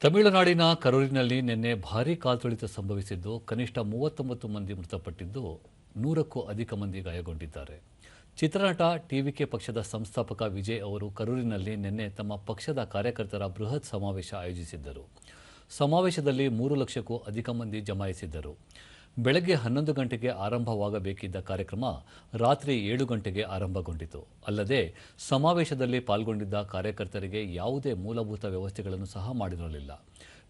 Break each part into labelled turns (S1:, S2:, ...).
S1: ತಮಿಳುನಾಡಿನ ಕರೂರಿನಲ್ಲಿ ನಿನ್ನೆ ಭಾರೀ ಕಾಲ್ತುಳಿತ ಸಂಭವಿಸಿದ್ದು, ಕನಿಷ್ಠ ಮೂವತ್ತೊಂಬತ್ತು ಮಂದಿ ಮೃತಪಟ್ಟಿದ್ದು, ನೂರಕ್ಕೂ ಅಧಿಕ ಮಂದಿ ಗಾಯಗೊಂಡಿದ್ದಾರೆ. ಚಿತ್ರನಟ ಟಿವಿಕೆ ಪಕ್ಷದ ಸಂಸ್ಥಾಪಕ ವಿಜಯ್ ಅವರು ಕರೂರಿನಲ್ಲಿ ನಿನ್ನೆ ತಮ್ಮ ಪಕ್ಷದ ಕಾರ್ಯಕರ್ತರ ಬೃಹತ್ ಸಮಾವೇಶ ಆಯೋಜಿಸಿದ್ದರು. ಸಮಾವೇಶದಲ್ಲಿ ಮೂರು ಲಕ್ಷಕ್ಕೂ ಅಧಿಕ ಮಂದಿ ಜಮಾಯಿಸಿದ್ದರು. ಬೆಳಗ್ಗೆ ಹನ್ನೊಂದು ಗಂಟೆಗೆ ಆರಂಭವಾಗಬೇಕಿದ್ದ ಕಾರ್ಯಕ್ರಮ ರಾತ್ರಿ ಏಳು ಗಂಟೆಗೆ ಆರಂಭಗೊಂಡಿತು. ಅಲ್ಲದೆ ಸಮಾವೇಶದಲ್ಲಿ ಪಾಲ್ಗೊಂಡಿದ್ದ ಕಾರ್ಯಕರ್ತರಿಗೆ ಯಾವುದೇ ಮೂಲಭೂತ ವ್ಯವಸ್ಥೆಗಳನ್ನು ಸಹ ಮಾಡಿರಲಿಲ್ಲ.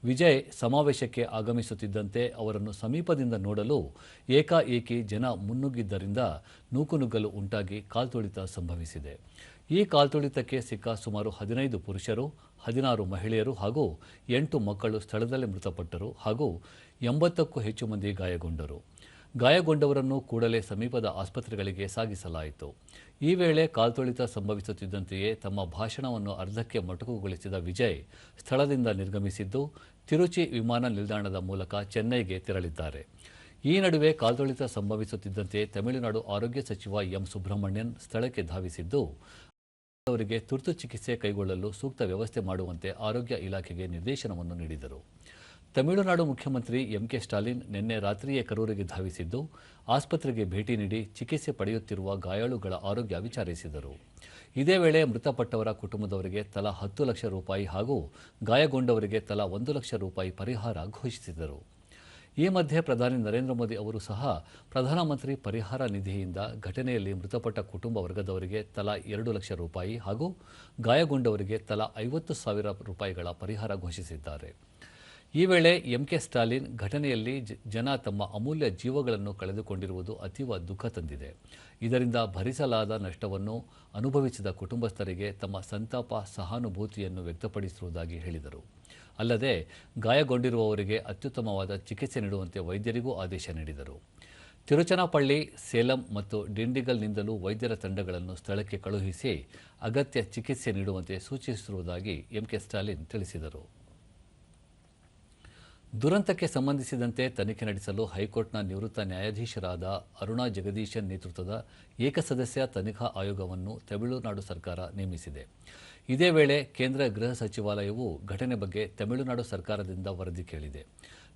S1: ವಿಜಯ್ ಸಮಾವೇಶಕ್ಕೆ ಆಗಮಿಸುತ್ತಿದ್ದಂತೆ ಅವರನ್ನು ಸಮೀಪದಿಂದ ನೋಡಲು ಏಕಾಏಕಿ ಜನ ಮುನ್ನುಗ್ಗಿದ್ದರಿಂದ ನೂಕುನುಗ್ಗಲು ಉಂಟಾಗಿ ಕಾಲ್ತುಳಿತ ಸಂಭವಿಸಿದೆ. ಈ ಕಾಲ್ತುಳಿತಕ್ಕೆ ಸಿಕ್ಕ ಸುಮಾರು ಹದಿನೈದು ಪುರುಷರು, ಹದಿನಾರು ಮಹಿಳೆಯರು ಹಾಗೂ ಎಂಟು ಮಕ್ಕಳು ಸ್ಥಳದಲ್ಲೇ ಮೃತಪಟ್ಟರು ಹಾಗೂ ಎಂಬತ್ತಕ್ಕೂ ಹೆಚ್ಚು ಮಂದಿ ಗಾಯಗೊಂಡರು. ಗಾಯಗೊಂಡವರನ್ನು ಕೂಡಲೇ ಸಮೀಪದ ಆಸ್ಪತ್ರೆಗಳಿಗೆ ಸಾಗಿಸಲಾಯಿತು. ಈ ವೇಳೆ ಕಾಲ್ತೊಳಿತ ಸಂಭವಿಸುತ್ತಿದ್ದಂತೆಯೇ ತಮ್ಮ ಭಾಷಣವನ್ನು ಅರ್ಧಕ್ಕೆ ಮೊಟಕುಗೊಳಿಸಿದ ವಿಜಯ್ ಸ್ಥಳದಿಂದ ನಿರ್ಗಮಿಸಿದ್ದು, ತಿರುಚಿ ವಿಮಾನ ನಿಲ್ದಾಣದ ಮೂಲಕ ಚೆನ್ನೈಗೆ ತೆರಳಿದ್ದಾರೆ. ಈ ನಡುವೆ ಕಾಲ್ತೊಳಿತ ಸಂಭವಿಸುತ್ತಿದ್ದಂತೆ ತಮಿಳುನಾಡು ಆರೋಗ್ಯ ಸಚಿವ ಎಂ ಸುಬ್ರಹ್ಮಣ್ಯನ್ ಸ್ಥಳಕ್ಕೆ ಧಾವಿಸಿದ್ದು, ಅವರಿಗೆ ತುರ್ತು ಚಿಕಿತ್ಸೆ ಕೈಗೊಳ್ಳಲು ಸೂಕ್ತ ವ್ಯವಸ್ಥೆ ಮಾಡುವಂತೆ ಆರೋಗ್ಯ ಇಲಾಖೆಗೆ ನಿರ್ದೇಶನವನ್ನು ನೀಡಿದರು. ತಮಿಳುನಾಡು ಮುಖ್ಯಮಂತ್ರಿ ಎಂಕೆ ಸ್ಟಾಲಿನ್ ನಿನ್ನೆ ರಾತ್ರಿಯೇ ಕರೂರಿಗೆ ಧಾವಿಸಿದ್ದು, ಆಸ್ಪತ್ರೆಗೆ ಭೇಟಿ ನೀಡಿ ಚಿಕಿತ್ಸೆ ಪಡೆಯುತ್ತಿರುವ ಗಾಯಾಳುಗಳ ಆರೋಗ್ಯ ವಿಚಾರಿಸಿದರು. ಇದೇ ವೇಳೆ ಮೃತಪಟ್ಟವರ ಕುಟುಂಬದವರಿಗೆ ತಲಾ ಹತ್ತು ಲಕ್ಷ ರೂಪಾಯಿ ಹಾಗೂ ಗಾಯಗೊಂಡವರಿಗೆ ತಲಾ ಒಂದು ಲಕ್ಷ ರೂಪಾಯಿ ಪರಿಹಾರ ಘೋಷಿಸಿದರು. ಈ ಮಧ್ಯೆ ಪ್ರಧಾನಿ ನರೇಂದ್ರ ಮೋದಿ ಅವರು ಸಹ ಪ್ರಧಾನಮಂತ್ರಿ ಪರಿಹಾರ ನಿಧಿಯಿಂದ ಘಟನೆಯಲ್ಲಿ ಮೃತಪಟ್ಟ ಕುಟುಂಬ ವರ್ಗದವರಿಗೆ ತಲಾ ಎರಡು ಲಕ್ಷ ರೂಪಾಯಿ ಹಾಗೂ ಗಾಯಗೊಂಡವರಿಗೆ ತಲಾ ಐವತ್ತು ಸಾವಿರ ರೂಪಾಯಿಗಳ ಪರಿಹಾರ ಘೋಷಿಸಿದ್ದಾರೆ. ಈ ವೇಳೆ ಎಂಕೆ ಸ್ಟಾಲಿನ್ ಘಟನೆಯಲ್ಲಿ ಜನ ತಮ್ಮ ಅಮೂಲ್ಯ ಜೀವಗಳನ್ನು ಕಳೆದುಕೊಂಡಿರುವುದು ಅತೀವ ದುಃಖ ತಂದಿದೆ. ಇದರಿಂದ ಭರಿಸಲಾದ ನಷ್ಟವನ್ನು ಅನುಭವಿಸಿದ ಕುಟುಂಬಸ್ಥರಿಗೆ ತಮ್ಮ ಸಂತಾಪ ಸಹಾನುಭೂತಿಯನ್ನು ವ್ಯಕ್ತಪಡಿಸಿರುವುದಾಗಿ ಹೇಳಿದರು. ಅಲ್ಲದೆ ಗಾಯಗೊಂಡಿರುವವರಿಗೆ ಅತ್ಯುತ್ತಮವಾದ ಚಿಕಿತ್ಸೆ ನೀಡುವಂತೆ ವೈದ್ಯರಿಗೂ ಆದೇಶ ನೀಡಿದರು. ತಿರುಚನಾಪಳ್ಳಿ, ಸೇಲಂ ಮತ್ತು ಡಿಂಡಿಗಲ್ನಿಂದಲೂ ವೈದ್ಯರ ತಂಡಗಳನ್ನು ಸ್ಥಳಕ್ಕೆ ಕಳುಹಿಸಿ ಅಗತ್ಯ ಚಿಕಿತ್ಸೆ ನೀಡುವಂತೆ ಸೂಚಿಸಿರುವುದಾಗಿ ಎಂಕೆ ಸ್ಟಾಲಿನ್ ತಿಳಿಸಿದರು. ದುರಂತಕ್ಕೆ ಸಂಬಂಧಿಸಿದಂತೆ ತನಿಖೆ ನಡೆಸಲು ಹೈಕೋರ್ಟ್ನ ನಿವೃತ್ತ ನ್ಯಾಯಾಧೀಶರಾದ ಅರುಣಾ ಜಗದೀಶನ್ ನೇತೃತ್ವದ ಏಕಸದಸ್ಯ ತನಿಖಾ ಆಯೋಗವನ್ನು ತಮಿಳುನಾಡು ಸರ್ಕಾರ ನೇಮಿಸಿದೆ. ಇದೇ ವೇಳೆ ಕೇಂದ್ರ ಗೃಹ ಸಚಿವಾಲಯವು ಘಟನೆ ಬಗ್ಗೆ ತಮಿಳುನಾಡು ಸರ್ಕಾರದಿಂದ ವರದಿ ಕೇಳಿದೆ.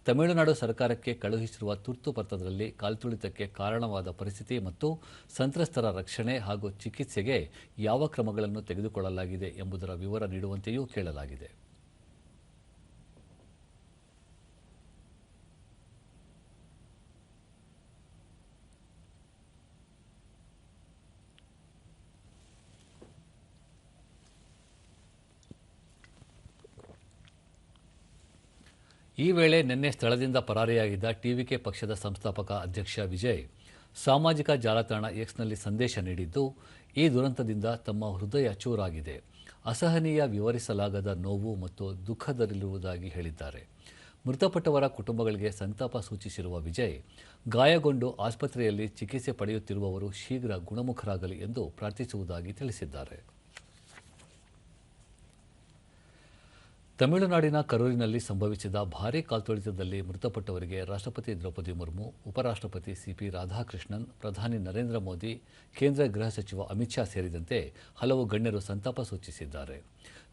S1: ತಮಿಳುನಾಡು ಸರ್ಕಾರಕ್ಕೆ ಕಳುಹಿಸಿರುವ ತುರ್ತು ಪತ್ರದಲ್ಲಿ ಕಾಲ್ತುಳಿತಕ್ಕೆ ಕಾರಣವಾದ ಪರಿಸ್ಥಿತಿ ಮತ್ತು ಸಂತ್ರಸ್ತರ ರಕ್ಷಣೆ ಹಾಗೂ ಚಿಕಿತ್ಸೆಗೆ ಯಾವ ಕ್ರಮಗಳನ್ನು ತೆಗೆದುಕೊಳ್ಳಲಾಗಿದೆ ಎಂಬುದರ ವಿವರ ನೀಡುವಂತೆಯೂ ಕೇಳಲಾಗಿದೆ. ಈ ವೇಳೆ ನಿನ್ನೆ ಸ್ಥಳದಿಂದ ಪರಾರಿಯಾಗಿದ್ದ ಟಿವಿಕೆ ಪಕ್ಷದ ಸಂಸ್ಥಾಪಕ ಅಧ್ಯಕ್ಷ ವಿಜಯ್ ಸಾಮಾಜಿಕ ಜಾಲತಾಣ ಎಕ್ಸ್ನಲ್ಲಿ ಸಂದೇಶ ನೀಡಿದ್ದು, ಈ ದುರಂತದಿಂದ ತಮ್ಮ ಹೃದಯ ಚೂರಾಗಿದೆ. ಅಸಹನೀಯ ವಿವರಿಸಲಾಗದ ನೋವು ಮತ್ತು ದುಃಖದಲ್ಲಿರುವುದಾಗಿ ಹೇಳಿದ್ದಾರೆ. ಮೃತಪಟ್ಟವರ ಕುಟುಂಬಗಳಿಗೆ ಸಂತಾಪ ಸೂಚಿಸಿರುವ ವಿಜಯ್, ಗಾಯಗೊಂಡು ಆಸ್ಪತ್ರೆಯಲ್ಲಿ ಚಿಕಿತ್ಸೆ ಪಡೆಯುತ್ತಿರುವವರು ಶೀಘ್ರ ಗುಣಮುಖರಾಗಲಿ ಎಂದು ಪ್ರಾರ್ಥಿಸುವುದಾಗಿ ತಿಳಿಸಿದ್ದಾರೆ. ತಮಿಳುನಾಡಿನ ಕರೂರಿನಲ್ಲಿ ಸಂಭವಿಸಿದ ಭಾರೀ ಕಾಲ್ತುಳಿತದಲ್ಲಿ ಮೃತಪಟ್ಟವರಿಗೆ ರಾಷ್ಟ್ರಪತಿ ದ್ರೌಪದಿ ಮುರ್ಮು, ಉಪರಾಷ್ಟ್ರಪತಿ ಸಿಪಿ ರಾಧಾಕೃಷ್ಣನ್, ಪ್ರಧಾನಿ ನರೇಂದ್ರ ಮೋದಿ, ಕೇಂದ್ರ ಗೃಹ ಸಚಿವ ಅಮಿತ್ ಶಾ ಸೇರಿದಂತೆ ಹಲವು ಗಣ್ಯರು ಸಂತಾಪ ಸೂಚಿಸಿದ್ದಾರೆ.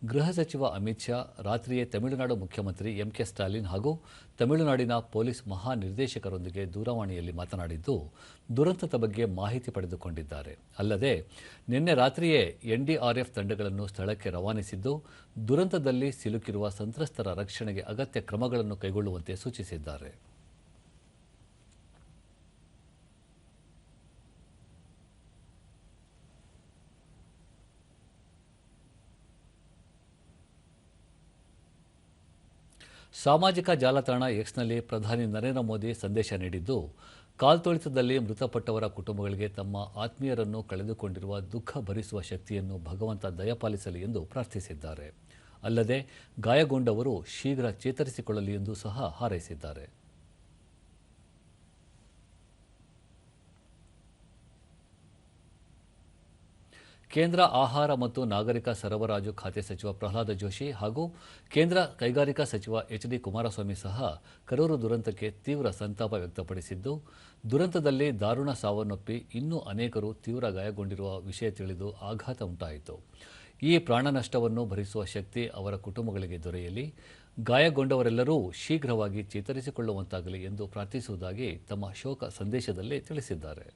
S1: ಗೃಹ ಸಚಿವ ಅಮಿತ್ ಶಾ, ರಾತ್ರಿಯೇ ತಮಿಳುನಾಡು ಮುಖ್ಯಮಂತ್ರಿ ಎಂಕೆ ಸ್ಟಾಲಿನ್ ಹಾಗೂ ತಮಿಳುನಾಡಿನ ಪೊಲೀಸ್ ಮಹಾನಿರ್ದೇಶಕರೊಂದಿಗೆ ದೂರವಾಣಿಯಲ್ಲಿ ಮಾತನಾಡಿದ್ದು, ದುರಂತದ ಬಗ್ಗೆ ಮಾಹಿತಿ ಪಡೆದುಕೊಂಡಿದ್ದಾರೆ. ಅಲ್ಲದೆ, ನಿನ್ನೆ ರಾತ್ರಿಯೇ ಎನ್ಡಿಆರ್ಎಫ್ ತಂಡಗಳನ್ನು ಸ್ಥಳಕ್ಕೆ ರವಾನಿಸಿದ್ದು, ದುರಂತದಲ್ಲಿ ಸಿಲುಕಿರುವ ಸಂತ್ರಸ್ತರ ರಕ್ಷಣೆಗೆ ಅಗತ್ಯ ಕ್ರಮಗಳನ್ನು ಕೈಗೊಳ್ಳುವಂತೆ ಸೂಚಿಸಿದ್ದಾರೆ. ಸಾಮಾಜಿಕ ಜಾಲತಾಣ ಎಕ್ಸ್ನಲ್ಲಿ ಪ್ರಧಾನಿ ನರೇಂದ್ರ ಮೋದಿ ಸಂದೇಶ ನೀಡಿದ್ದು ಕಾಲ್ತುಳಿತದಲ್ಲಿ ಮೃತಪಟ್ಟವರ ಕುಟುಂಬಗಳಿಗೆ ತಮ್ಮ ಆತ್ಮೀಯರನ್ನು ಕಳೆದುಕೊಂಡಿರುವ ದುಃಖ ಭರಿಸುವ ಶಕ್ತಿಯನ್ನು ಭಗವಂತ ದಯಪಾಲಿಸಲಿ ಎಂದು ಪ್ರಾರ್ಥಿಸಿದ್ದಾರೆ. ಅಲ್ಲದೆ ಗಾಯಗೊಂಡವರು ಶೀಘ್ರ ಚೇತರಿಸಿಕೊಳ್ಳಲಿ ಎಂದು ಸಹ ಹಾರೈಸಿದ್ದಾರೆ. ಕೇಂದ್ರ ಆಹಾರ ಮತ್ತು ನಾಗರಿಕ ಸರಬರಾಜು ಖಾತೆ ಸಚಿವ ಪ್ರಹ್ಲಾದ ಜೋಶಿ ಹಾಗೂ ಕೇಂದ್ರ ಕೈಗಾರಿಕಾ ಸಚಿವ ಎಚ್ ಡಿ ಕುಮಾರಸ್ವಾಮಿ ಸಹ ಕರೂರು ದುರಂತಕ್ಕೆ ತೀವ್ರ ಸಂತಾಪ ವ್ಯಕ್ತಪಡಿಸಿದ್ದು, ದುರಂತದಲ್ಲಿ ದಾರುಣ ಸಾವನ್ನಪ್ಪಿ ಇನ್ನೂ ಅನೇಕರು ತೀವ್ರ ಗಾಯಗೊಂಡಿರುವ ವಿಷಯ ತಿಳಿದು ಆಘಾತ ಉಂಟಾಯಿತು. ಈ ಪ್ರಾಣ ನಷ್ಟವನ್ನು ಭರಿಸುವ ಶಕ್ತಿ ಅವರ ಕುಟುಂಬಗಳಿಗೆ ದೊರೆಯಲಿ, ಗಾಯಗೊಂಡವರೆಲ್ಲರೂ ಶೀಘ್ರವಾಗಿ ಚೇತರಿಸಿಕೊಳ್ಳುವಂತಾಗಲಿ ಎಂದು ಪ್ರಾರ್ಥಿಸುವುದಾಗಿ ತಮ್ಮ ಶೋಕ ಸಂದೇಶದಲ್ಲಿ ತಿಳಿಸಿದ್ದಾರೆ.